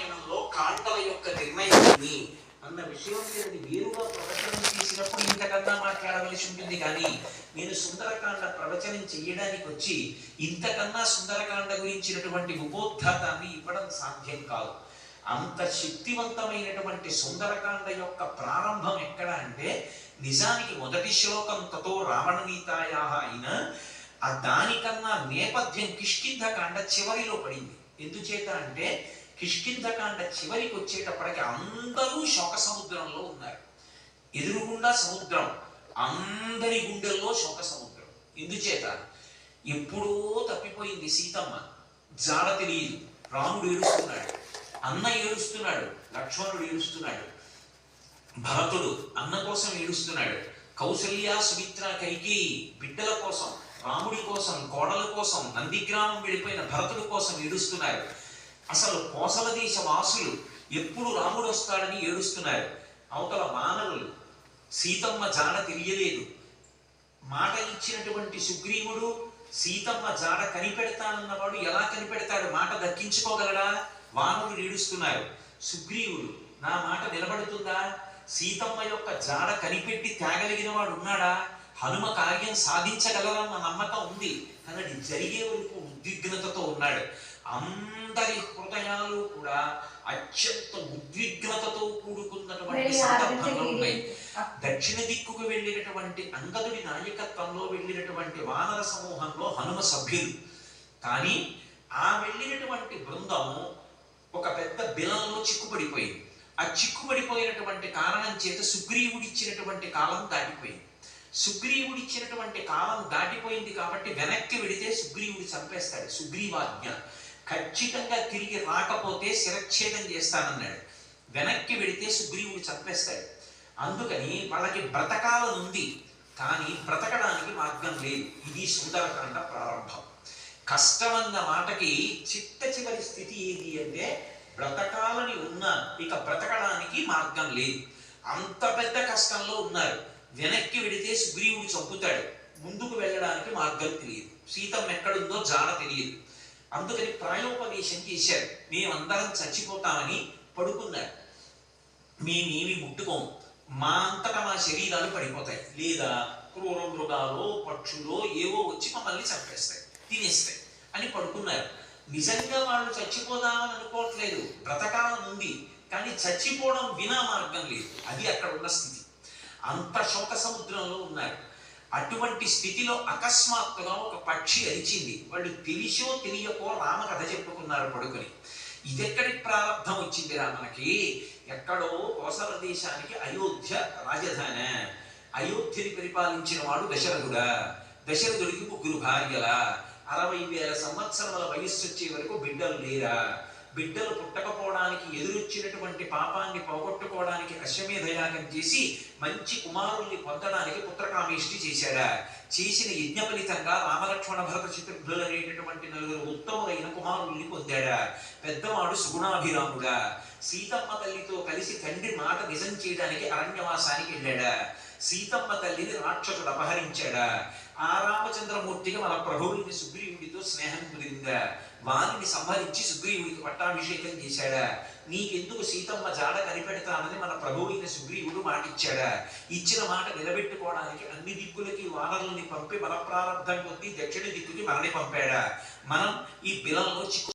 రామాయణంలో కాండల యొక్క నిర్ణయాన్ని అన్న విషయం నేను వేరుగా ప్రవచనం చేసినప్పుడు ఇంతకన్నా మాట్లాడవలసి ఉంటుంది. కానీ నేను సుందరకాండ ప్రవచనం చేయడానికి వచ్చి ఇంతకన్నా సుందరకాండ గురించినటువంటి ఉపోద్ఘాతాన్ని ఇవ్వడం సాధ్యం కాదు. అంత శక్తివంతమైనటువంటి సుందరకాండ యొక్క ప్రారంభం ఎక్కడ అంటే నిజానికి మొదటి శ్లోకం తతో రావణనీతాయా అయిన ఆ దానికన్నా నేపథ్యం కిష్కింధకాండ చివరిలో పడింది. ఎందుచేత అంటే కిష్కింధకాండ చివరికి వచ్చేటప్పటికి అందరూ శోక సముద్రంలో ఉన్నారు. ఎదురుగుండా సముద్రం అందరి గుండెల్లో శోక సముద్రం. ఎందుచేత? ఎప్పుడో తప్పిపోయింది సీతమ్మ. జాడ తెలియదు. రాముడు ఏడుస్తున్నాడు. అన్న ఏడుస్తున్నాడు. లక్ష్మణుడు ఏడుస్తున్నాడు. భరతుడు అన్న కోసం ఏడుస్తున్నాడు. కౌసల్య సుమిత్ర కైకేయి బిడ్డల కోసం రాముడి కోసం కోడల కోసం నందిగ్రామం వెళ్ళిపోయిన భరతుడి కోసం ఏడుస్తున్నారు. అసలు కోసల దేశ వాసులు ఎప్పుడు రాముడు వస్తాడని ఏడుస్తున్నారు. అవతల వానరులు సీతమ్మ జాడ తెలియలేదు. మాట ఇచ్చినటువంటి సుగ్రీవుడు సీతమ్మ జాడ కనిపెడతానన్నవాడు ఎలా కనిపెడతాడు? మాట దక్కించుకోగలడా? వానరులు ఏడుస్తున్నారు. సుగ్రీవుడు నా మాట నిలబడుతుందా? సీతమ్మ యొక్క జాడ కనిపెట్టి తేగలిగిన వాడు ఉన్నాడా? హనుమ కార్యం సాధించగలరన్న నమ్మకం ఉంది. కానీ జరిగే వరకు ఉద్విగ్నతతో ఉన్నాడు. అందరి కూడా అత్యంత ఉద్విగ్నతతో కూడుకున్నటువంటి సందర్భంలో ఉన్నాయి దక్షిణ దిక్కుకు వెళ్ళినటువంటి అంగదుడి నాయకత్వంలో వెళ్ళినటువంటి వానర సమూహంలో హనుమ సభ్యులు. కానీ ఆ వెళ్ళినటువంటి బృందము ఒక పెద్ద బిలంలో చిక్కుపడిపోయింది ఆ చిక్కుపడిపోయినటువంటి కారణం చేత సుగ్రీవుడిచ్చినటువంటి కాలం దాటిపోయింది. సుగ్రీవుడిచ్చినటువంటి కాలం దాటిపోయింది కాబట్టి వెనక్కి వెడితే సుగ్రీవుడు చంపేస్తాడు. సుగ్రీవాజ్ఞ. ఖచ్చితంగా తిరిగి రాకపోతే శిరచ్ఛేదం చేస్తానన్నాడు. వెనక్కి వెడితే సుగ్రీవుడు చంపేస్తాడు. అందుకని వాళ్ళకి బ్రతకాలనుంది కానీ బ్రతకడానికి మార్గం లేదు. ఇది సుందరకాండ ప్రారంభం. కష్టమన్న మాటకి చిట్ట చివరి స్థితి ఏది అంటే బ్రతకాలని ఉన్నా ఇక బ్రతకడానికి మార్గం లేదు. అంత పెద్ద కష్టంలో ఉన్నారు. వెనక్కి వెడితే సుగ్రీవుడు చంపుతాడు. ముందుకు వెళ్ళడానికి మార్గం తెలియదు. సీతం ఎక్కడుందో జాడ తెలియదు. అందుకని ప్రాయోపవేశం చేశారు మేమందరం చచ్చిపోతామని పడుకున్నారు. మేమేమి ముట్టుకోము. మా అంతటా మా శరీరాలు పడిపోతాయి. లేదా క్రూర మృగాలు పక్షులో ఏవో వచ్చి మమ్మల్ని చంపేస్తాయి తినేస్తాయి అని పడుకున్నారు. నిజంగా వాళ్ళు చచ్చిపోదామని అనుకోవట్లేదు. బ్రతకాలం ఉంది. కానీ చచ్చిపోవడం వినా మార్గం లేదు. అది అక్కడ ఉన్న స్థితి. అంత శోక సముద్రంలో ఉన్నారు. అటువంటి స్థితిలో అకస్మాత్తుగా ఒక పక్షి అరిచింది. వాళ్ళు తెలిసో తెలియకో రామ కథ చెప్పుకున్నారు పడుకొని ఇదెక్కడి ప్రారంభం వచ్చింది రా మనకి? ఎక్కడో కోసల దేశానికి అయోధ్య రాజధాని. అయోధ్యని పరిపాలించిన వాడు దశరథుడా. దశరథుడికి ముగ్గురు భార్యల. అరవై వేల సంవత్సరముల వయస్సు వచ్చే వరకు బిడ్డలు లేరా? బిడ్డలు పుట్టకపోవడానికి ఎదురొచ్చినటువంటి పాపాన్ని పోగొట్టుకోవడానికి అశ్వమేధ యాగం చేసి మంచి కుమారుల్ని పొందడానికి పుత్రకామేష్టి చేశాడా. చేసిన యజ్ఞ ఫలితంగా రామలక్ష్మణ భరత చతుర్భులు అనేటటువంటి నలుగురు ఉత్తములైన కుమారుల్ని పొందాడా. పెద్దవాడు సుగుణాభిరాముడా. సీతమ్మ తల్లితో కలిసి తండ్రి మాట నిజం చేయడానికి అరణ్యవాసానికి వెళ్ళాడా. సీతమ్మ తల్లిని రాక్షసుడు అపహరించాడా? ఆ రామచంద్రమూర్తిగా మన ప్రభువుని సుగ్రీవుడితో స్నేహం కుదిరిందా? వారిని సంహరించి సుగ్రీవుడికి పట్టాభిషేకం చేశాడా? నీకెందుకు సీతమ్మ జాడ కనిపెడతానని మన ప్రభువైన సుగ్రీవుడు మాటిచ్చాడా? ఇచ్చిన మాట నిలబెట్టుకోవడానికి అన్ని దిక్కులకి వానరుల్ని పంపి మన ప్రారంభం కొద్దీ దక్షిణ దిక్కుకి మనని పంపాడా? మనం ఈ బిలంలో చిక్కు